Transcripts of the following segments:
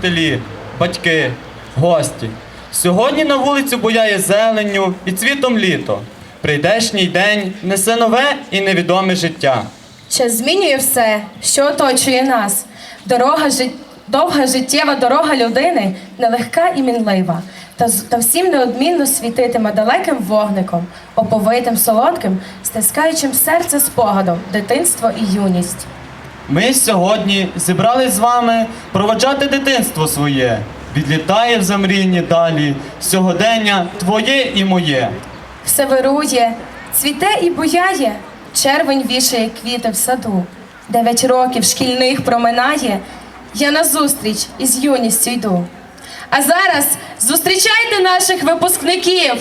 вчителі, батьки, гості. Сьогодні на вулицю буяє зеленню і цвітом літо. Прийдешній день несе нове і невідоме життя. Час змінює все, що оточує нас. Дорога жит... Довга життєва дорога людини нелегка і мінлива, та, та всім неодмінно світитиме далеким вогником, оповитим солодким, стискаючим серце спогадом, дитинство і юність. Ми сьогодні зібрались з вами проводжати дитинство своє. Відлітає в замрінні далі сьогодення твоє і моє. Все вирує, цвіте і буяє, червень вішає квіти в саду. Дев'ять років шкільних проминає, я назустріч із юністю йду. А зараз зустрічайте наших випускників!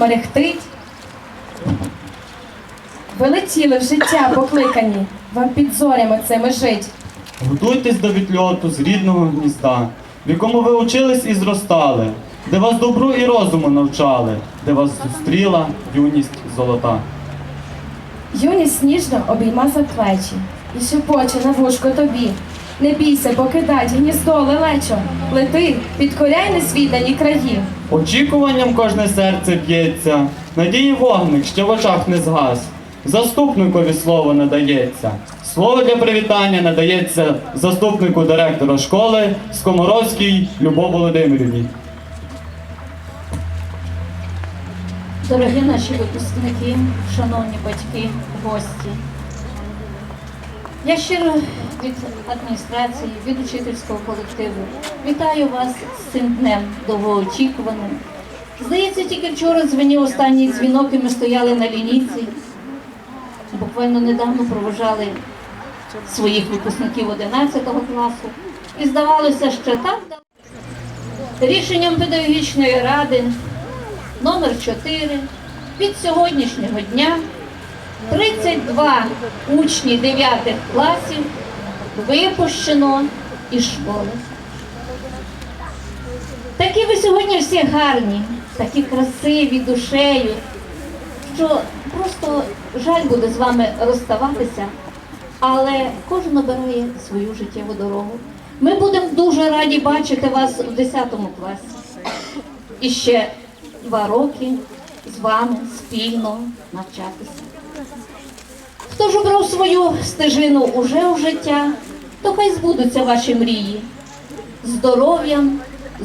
Мерехтить? Ви летіли в життя покликані, вам під зорями цими жить. Готуйтесь до відльоту з рідного гнізда, в якому ви учились і зростали, де вас добру і розуму навчали, де вас зустріла юність золота. Юність ніжно обійма за плечі і шепоче на вушко тобі. Не бійся покидать гніздо лелечо, лети, підкоряй незвідані краї. Очікуванням кожне серце б'ється, надії вогник, що в очах не згас. Заступникові слово надається. Слово для привітання надається заступнику директора школи Скоморовській Любов Володимирівні. Дорогі наші випускники, шановні батьки, гості. Я щиро від адміністрації, від учительського колективу вітаю вас з цим днем довгоочікуваним. Здається, тільки вчора дзвенів останній дзвінок, і ми стояли на лінійці. Буквально недавно проважали своїх випускників 11 класу. І здавалося, що так рішенням педагогічної ради номер 4 від сьогоднішнього дня 32 учні 9 класів випущено із школи. Такі ви сьогодні всі гарні, такі красиві душею, що просто жаль буде з вами розставатися, але кожен обирає свою життєву дорогу. Ми будемо дуже раді бачити вас в 10 класі. І ще два роки з вами спільно навчатися. Хто ж обрав свою стежину уже у життя, то хай збудуться ваші мрії. Здоров'ям,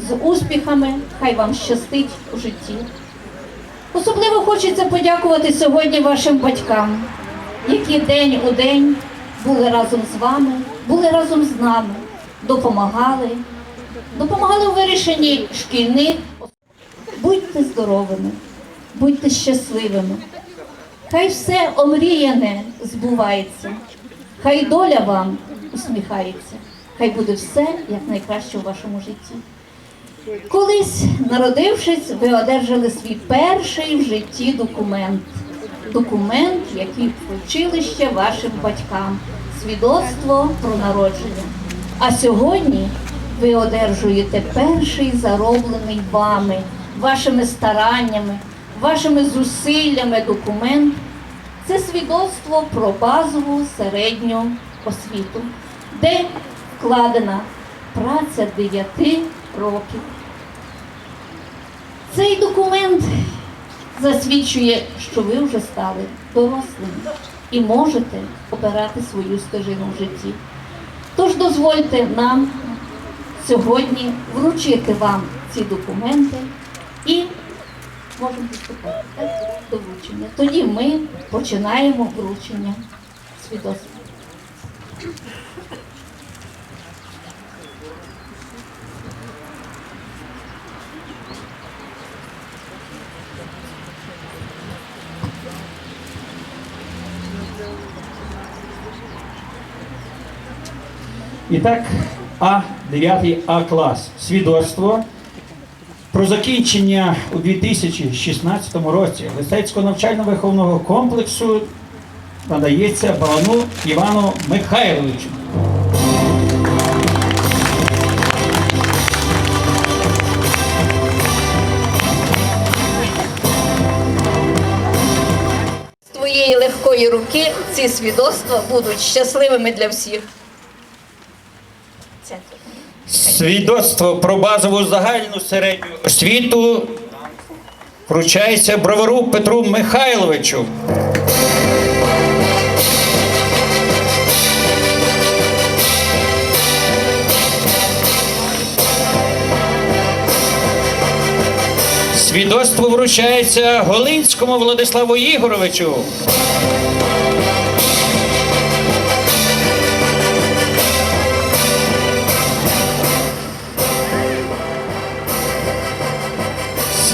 з успіхами, хай вам щастить у житті. Особливо хочеться подякувати сьогодні вашим батькам, які день у день були разом з вами, були разом з нами, допомагали, допомагали у вирішенні шкільних. Будьте здоровими, будьте щасливими. Хай все омріяне збувається, хай доля вам усміхається, хай буде все як найкраще у вашому житті. Колись, народившись, ви одержали свій перший в житті документ. Документ, який вручили вашим батькам, свідоцтво про народження. А сьогодні ви одержуєте перший зароблений вами, вашими стараннями, вашими зусиллями документ. Це свідоцтво про базову середню освіту, де вкладена праця 9 років. Цей документ засвідчує, що ви вже стали дорослими і можете обирати свою стежину в житті. Тож дозвольте нам сьогодні вручити вам ці документи і можемо приступати до вручення. Тоді ми починаємо вручення свідоцтва. І так, А, 9 А клас. Свідоцтво про закінчення у 2016 році Лисецького навчально-виховного комплексу надається Балану Івану Михайловичу. Твоєї легкої руки ці свідоцтва будуть щасливими для всіх. Свідоцтво про базову загальну середню освіту вручається бровару Петру Михайловичу. Свідоцтво вручається Голинському Владиславу Ігоровичу.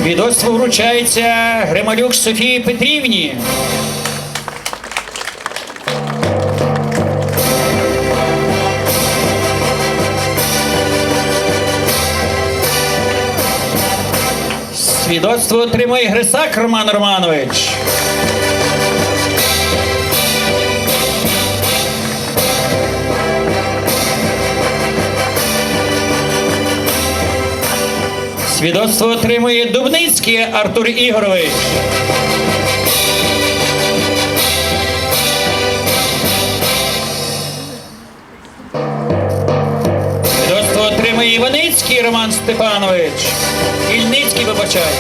Свідоцтво вручається Грималюк Софії Петрівні. Свідоцтво отримує Грисак Роман Романович. Свідоцтво отримує Дубницький Артур Ігорович. Свідоцтво отримує Іваницький Роман Степанович. Ільницький, вибачай.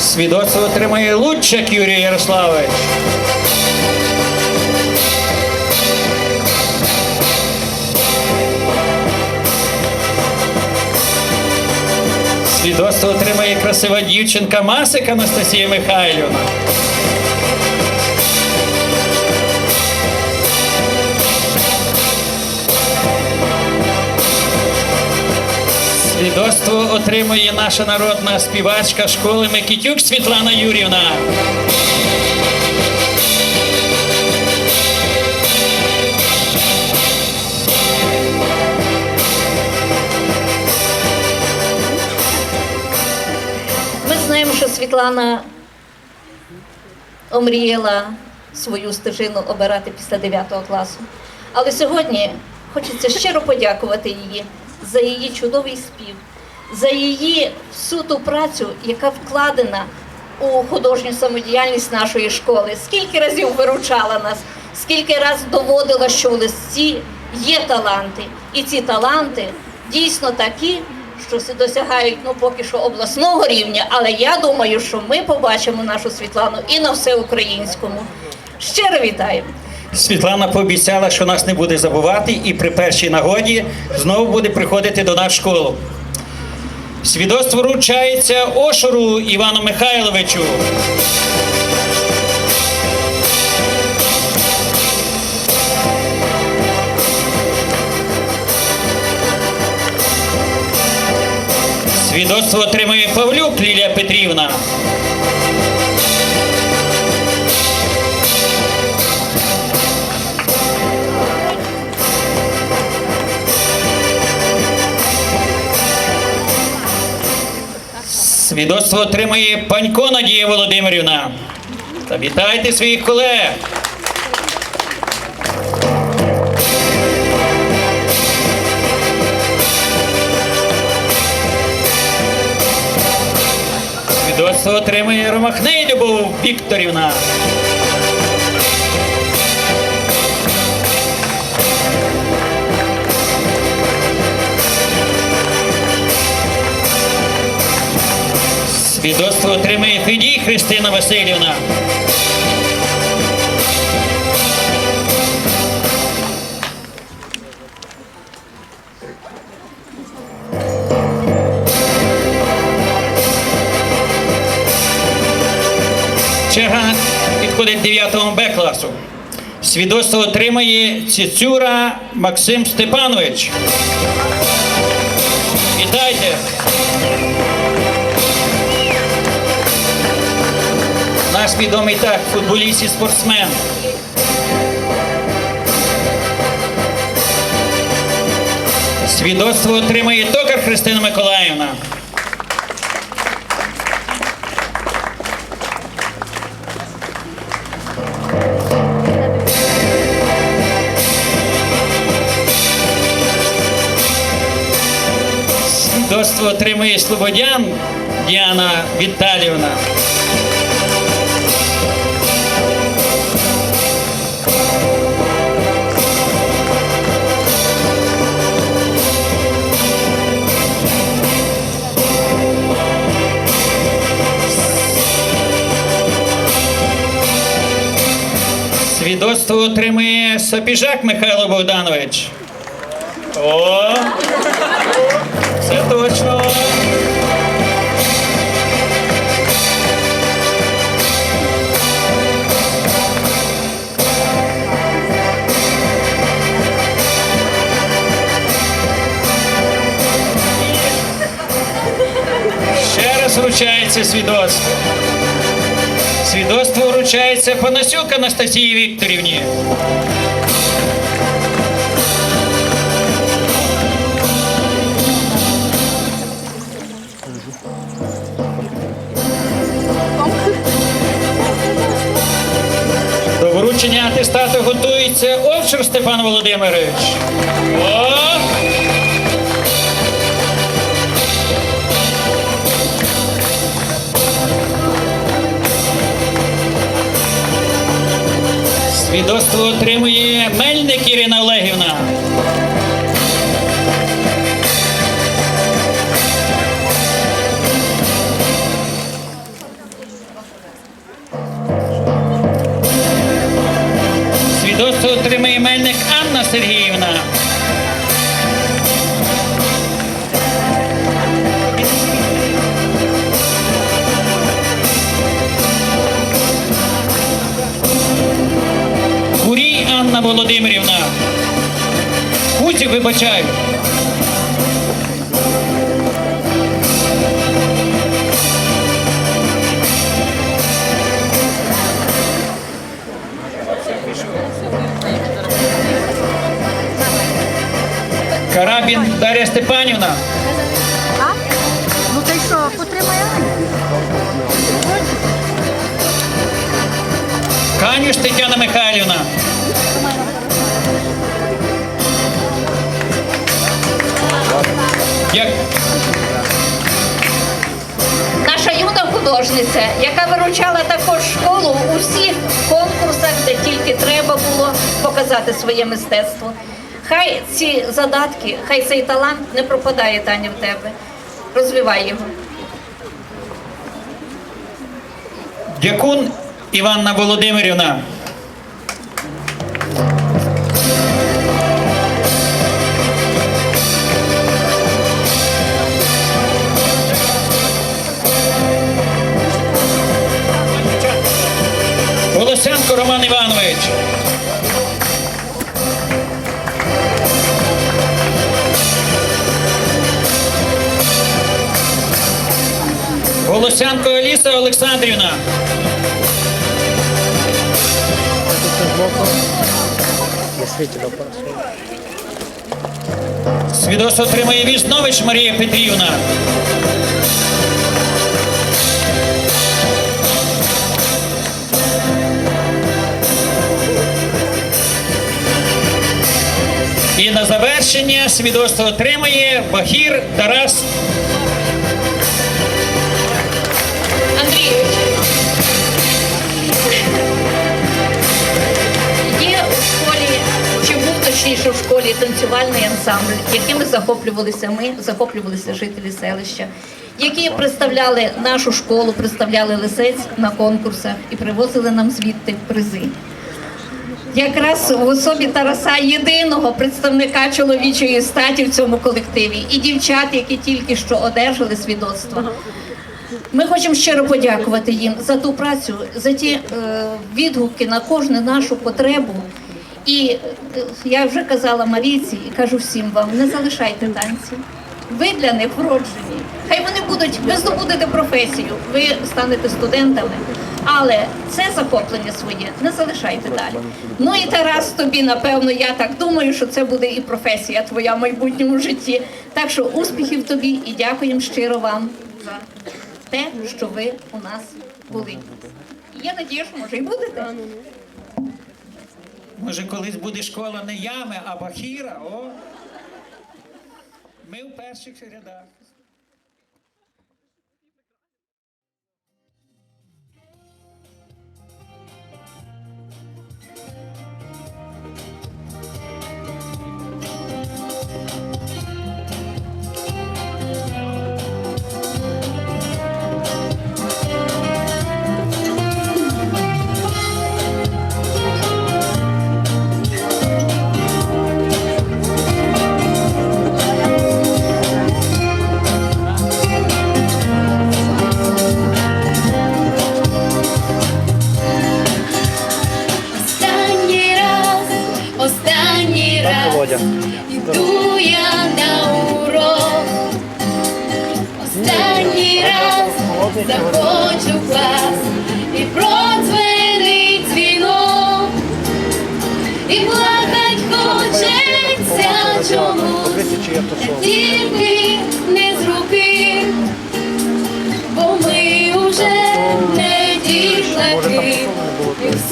Свідоцтво отримує Лучак Юрій Ярославович. Свідоцтво отримає красива дівчинка Масик Анастасія Михайлівна. Свідоцтво отримує наша народна співачка школи Микітюк Світлана Юрівна. Світлана омріяла свою стежину обирати після 9 класу. Але сьогодні хочеться щиро подякувати її за її чудовий спів, за її всю ту працю, яка вкладена у художню самодіяльність нашої школи. Скільки разів виручала нас, скільки разів доводила, що в листі є таланти, і ці таланти дійсно такі, що досягають ну поки що обласного рівня, але я думаю, що ми побачимо нашу Світлану і на всеукраїнському. Щиро вітаємо! Світлана пообіцяла, що нас не буде забувати і при першій нагоді знову буде приходити до нас в школу. Свідоцтво вручається Ошору Івану Михайловичу. Свідоцтво отримує Павлюк Лілія Петрівна. Свідоцтво отримує Панько Надія Володимирівна. Та вітайте своїх колег. Свідоцтво отримує Ромахни Любов Вікторівна. Свідоцтво отримує Федій Христина Васильівна. 9 Б класу. Свідоцтво отримає Цицюра Максим Степанович. Вітайте! Наш відомий так, футболіст і спортсмен. Свідоцтво отримає токар Христина Миколаївна. Свідоцтво отримує Слободян Діана Віталіївна. Свідоцтво отримує Сапіжак Михайло Богданович. О! Ще вручається свідоцтво. Свідоцтво вручається Панасюк Анастасії Вікторівні. До вручення атестату готується Овчар Степан Володимирович. Свідоцтво отримує Мельник Ірина Олегівна. Куцик, вибачаю. Карабін Дар'я Степанівна. А? Ну ти що, потримає? Канюш Тетяна Михайлівна. Художниця, яка виручала також школу у всіх конкурсах, де тільки треба було показати своє мистецтво. Хай ці задатки, хай цей талант не пропадає Таня в тебе. Розвивай його. Дякун Іванна Володимирівна. Кравченко Роман Іванович. Голосянко Еліса Олександрівна. Свідоцтво отримає Віснович Марія Петрівна. На завершення свідоцтво отримує Бахір Тарас Андрійович. Є у школі, чи був точніше в школі танцювальний ансамбль, якими захоплювалися ми, захоплювалися жителі селища, які представляли нашу школу, представляли лисець на конкурсах і привозили нам звідти призи. Якраз в особі Тараса єдиного представника чоловічої статі в цьому колективі і дівчат, які тільки що одержали свідоцтво. Ми хочемо щиро подякувати їм за ту працю, за ті е, відгуки на кожну нашу потребу. І е, я вже казала Марійці і кажу всім вам: не залишайте танці. Ви для них вроджені. Хай будуть, ви здобудете професію, ви станете студентами, але це захоплення своє не залишайте далі. Ну і Тарас, тобі, напевно, я так думаю, що це буде і професія твоя в майбутньому житті. Так що успіхів тобі і дякуємо щиро вам за те, що ви у нас були. Я надію, що може і будете. Може, колись буде школа не ями, а Бахіра. О. Ми в перших рядах.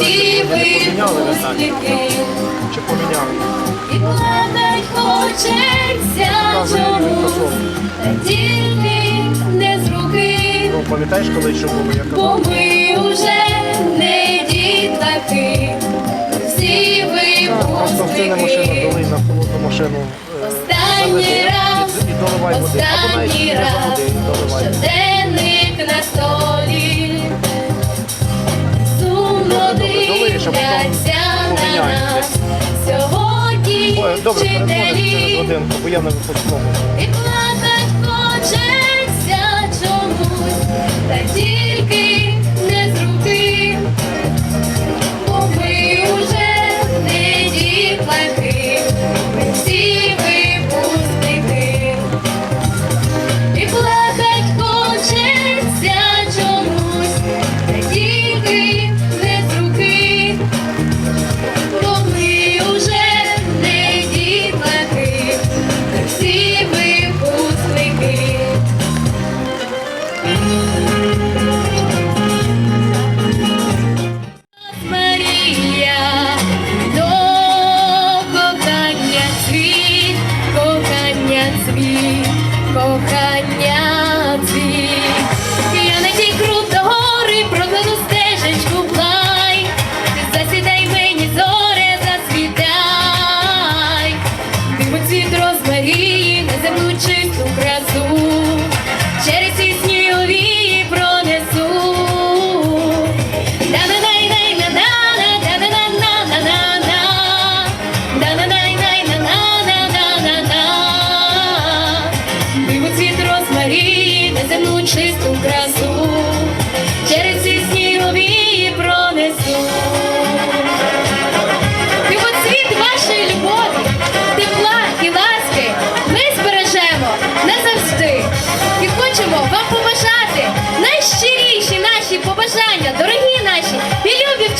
Всі випускники. Чи поміняли? І плакать хочеться чомусь, та тільки не з руки, Ну, пам'ятаєш, коли що було? Я бо ми уже не дітлаки, всі просто машину випускники. дали на холодну машину. е, Останній заведи раз, і, і доливай води. Або навіть останній не раз, води, і доливай. щоденник на столі, нас. Сьогодні добре, перезвониш через годинку, бо я не випускному. coca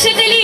se te